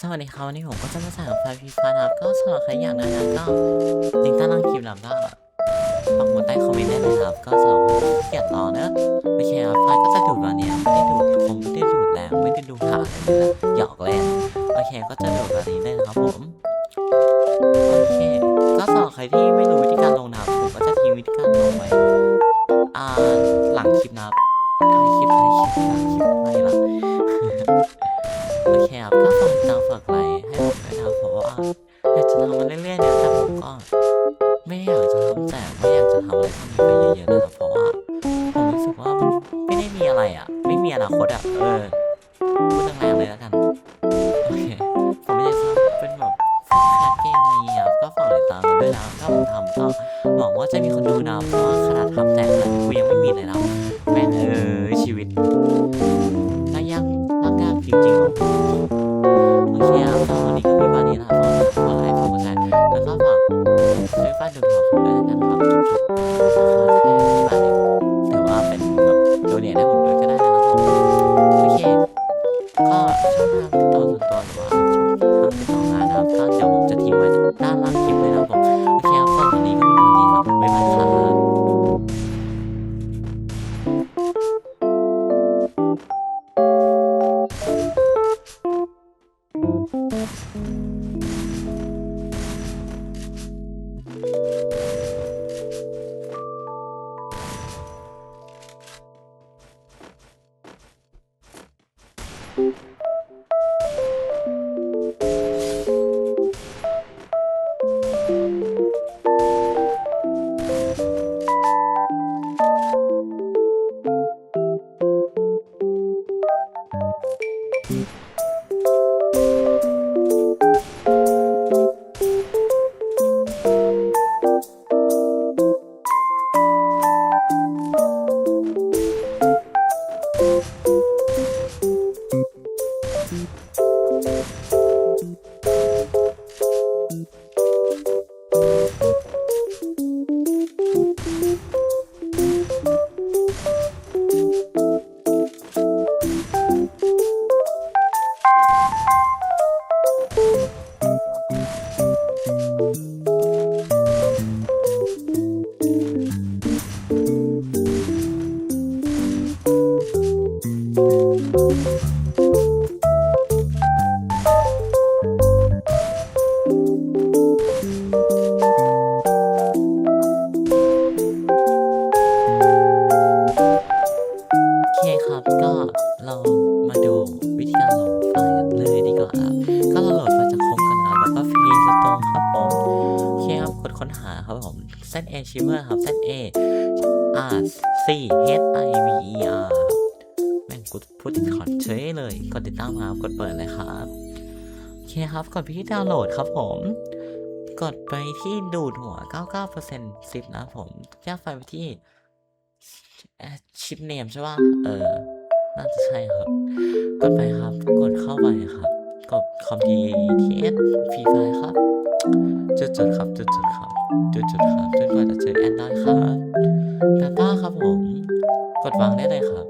สวัสดีครับวันนี้ผมก็จะมาสานไฟพีฟ้านะครับก็สำหรับใครอยากได้นะก็ลิงก์ใต้ล่างคลิปนะครับก็ปักหมุดใต้คอมเมนต์ได้เลยครับ ก็สำหรับคนที่เกียดรอนะโอเคครับไฟก็จะดูดวันนี้ไม่ได้ดูดคงไม่ได้ดูดแรงไม่ได้ดูดขาดอะไรเลยนะหยอกเล่นโอเคก็จะดูดวันนี้ได้นะครับผมโอเคก็สำหรับใครที่ไม่รู้วิธีการลงนะครับผมก็จะทิ้งวิธีการลงไว้อ่าหลังคลิปนะครับท้ายคลิปท้ายคลิปหลังคลิปไม่ละ ฝากติดตามฝากไลค์ให้ผมด้วยนะครับเพราะว่าอยากจะทำมาเรื่อยๆเนี่ยแต่ผมก็ไม่ได้อยากจะทำแต่ไม่อยากจะทำอะไรที่มีไปเยอะๆนะครับเพราะว่าผมรู้สึกว่ามันไม่ได้มีอะไรอะ ไม่มีอนาคตอะเออพูดแรงๆเลยแล้วกันโอเคผมไม่ได้ทำเป็นแบบคสเกมอะไรอย่างเงี้ยก็ฝากติดตามกันด้วยนะถ้าผมทำก็หวังว่าจะมีคนดูนะเพราะว่าขนาดทำแต่ขนาดกูยังไม่มีเลยนะแม่งเออชีวิตน่ายากน่ายากจริงๆ น่ารักคลิปเลยนะผมโอเคครับสำหรับวันนี้ก็มีวันนี้ครับบ๊ายบายครับ โมาดูวิธีการโหลดไฟล์กันเลยดีกว่าครับ ก็เราโหลดมาจากคอมกันนะแล้วก็ฟรีสตอร์ครับผมโอเคครับกดค้นหาครับผม Z A Shiver ครับ Z A R C H I V E R แม่งกูพูดติดคอนเฉยเลย กดติดตามครับกดเปิดเลยครับโอเคครับกดไปที่ดาวน์โหลดครับผมกดไปที่ดูดหัว 99%ซิปนะผมแยกไฟล์ไปที่ชิปเนมใช่ป่ะ เออ น่าจะใช่ครับ ดไปครับ กดเข้าไปครับ กดคอมดีทีเอสฟรีไฟล์ครับ จุดจุดครับ จุดจุดครับ จุดจุดครับจนกว่าจะเจอแอนดรอยครับ Data ครับผม กดวางได้เลยครับ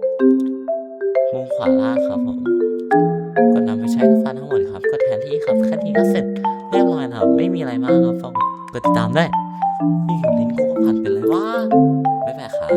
มุมขวาล่างครับผม กดนำไปใช้กับฟันทั้งหมดครับ กดแทนที่ครับแค่นี้ก็เสร็จเรียบร้อยครับ ไม่มีอะไรมากครับฝากกดติดตามได้วยอยู่ลิ้นกูก็ผ่านไปเลยว่าไม่แปลกครับ